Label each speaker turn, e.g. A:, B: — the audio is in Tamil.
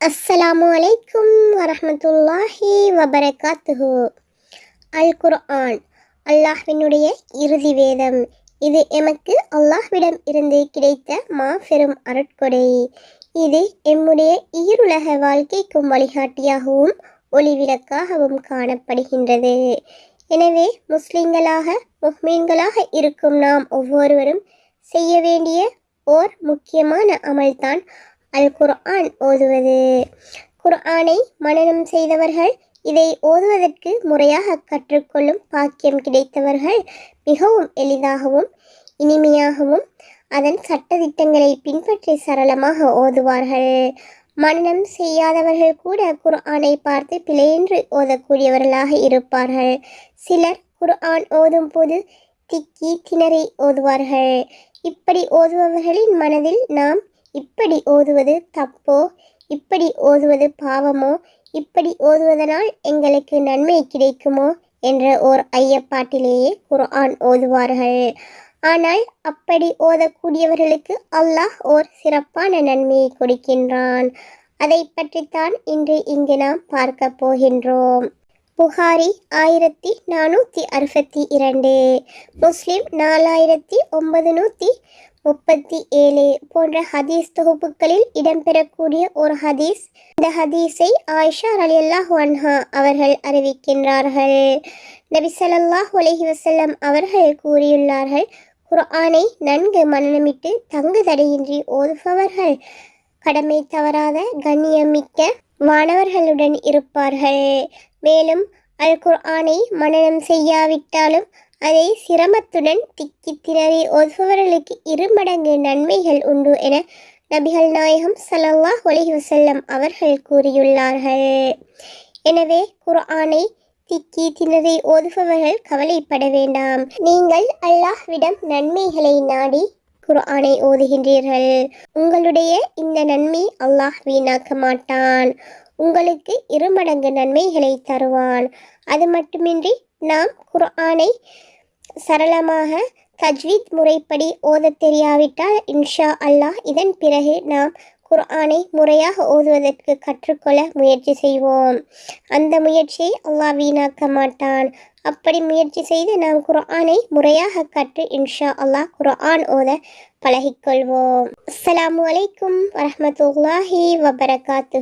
A: அஸ்ஸலாமு அலைக்கும் வரமத்துல்லாஹி வபரகாத்துஹு. அல் குர்ஆன் அல்லாஹ்வினுடைய இறுதி வேதம். இது எமக்கு அல்லாஹ்விடம் இருந்து கிடைத்த மாபெரும் அருட்கொடை. இது எம்முடைய ஈருலக வாழ்க்கைக்கும் வழிகாட்டியாகவும் ஒளிவிளக்காகவும் காணப்படுகின்றது. எனவே முஸ்லிம்களாக முஹ்மீன்களாக இருக்கும் நாம் ஒவ்வொருவரும் செய்ய வேண்டிய ஓர் முக்கியமான அமல்தான் அல் குர்ஆன் ஓதுவது. குர்ஆனை மனனம் செய்தவர்கள் இதை ஓதுவதற்கு முறையாக கற்றுக்கொள்ளும் பாக்கியம் கிடைத்தவர்கள் மிகவும் எளிதாகவும் இனிமையாகவும் அதன் சட்டத்திட்டங்களை பின்பற்றி சரளமாக ஓதுவார்கள். மனனம் செய்யாதவர்கள் கூட குர்ஆனை பார்த்து பிழையின்றி ஓதக்கூடியவர்களாக இருப்பார்கள். சிலர் குர்ஆன் ஓதும் போது திக்கி திணறி ஓதுவார்கள். இப்படி ஓதுபவர்களின் மனதில் நாம் இப்படி ஓதுவது தப்போ? இப்படி ஓதுவது பாவமோ? இப்படி ஓதுவதனால் எங்களுக்கு நன்மை கிடைக்குமோ? என்ற ஓர் ஐயப்பாட்டிலேயே குர்ஆன் ஓதுவார்கள். ஆனால் அப்படி ஓதக்கூடியவர்களுக்கு அல்லாஹ் ஓர் சிறப்பான நன்மையை கொடுக்கின்றான். அதை பற்றித்தான் இன்று இங்கு நாம் பார்க்க போகின்றோம். புகாரி ஆயிரத்தி நானூற்றி அறுபத்தி இரண்டு முஸ்லீம் நாலாயிரத்தி ஒன்பது நூற்றி முப்பத்தி ஏழு போன்ற ஹதீஸ் தொகுப்புகளில் இடம்பெறக்கூடிய ஒரு ஹதீஸ். இந்த ஹதீஸை ஆயிஷா அலியல்லாஹ் அன்ஹா அவர்கள் அறிவிக்கின்றார்கள். நபிசல்லாஹ் உலகி வசல்லம் அவர்கள் கூறியுள்ளார்கள் குர்ஆனை நன்கு மனநமிட்டு தங்கு தடையின்றி ஓதுபவர்கள் கடமை தவறாத கண்ணியமிக்க மாணவர்களுடன் இருப்பார்கள். மேலும் அல் குர்ஆனை மனநம் செய்யாவிட்டாலும் அதை சிரமத்துடன் திக்கி திணறி ஒதுபவர்களுக்கு இரு மடங்கு நன்மைகள் உண்டு என நபிகள் நாயகம் சலல்லா அலைஹி வஸல்லம் அவர்கள் கூறியுள்ளார்கள். எனவே குர்ஆனை திக்கி திணறி ஓதுபவர்கள் கவலைப்பட வேண்டாம். நீங்கள் அல்லாஹ்விடம் நன்மைகளை நாடி குர்ஆனை ஓதுகின்றீர்கள். உங்களுடைய இந்த நன்மை அல்லாஹ் வீணாக்க மாட்டான். உங்களுக்கு இருமடங்கு நன்மைகளை தருவான். அது மட்டுமின்றி நாம் குர்ஆனை சரளமாக தஜ்வீத் முறைப்படி ஓதத் தெரியாவிட்டால் இன்ஷா அல்லாஹ் இதன் பிறகு நாம் குர்ஆனை முறையாக ஓதுவதற்கு கற்றுக்கொள்ள முயற்சி செய்வோம். அந்த முயற்சியை அல்லாஹ் வீணாக்க மாட்டான். அப்படி முயற்சி செய்து நாம் குர்ஆனை முறையாக கற்று இன்ஷா அல்லாஹ் குர்ஆன் ஓத பழகிக்கொள்வோம். அஸ்லாம் அலைக்கும் வரஹ்மத்துல்லாஹி வபரகாத்து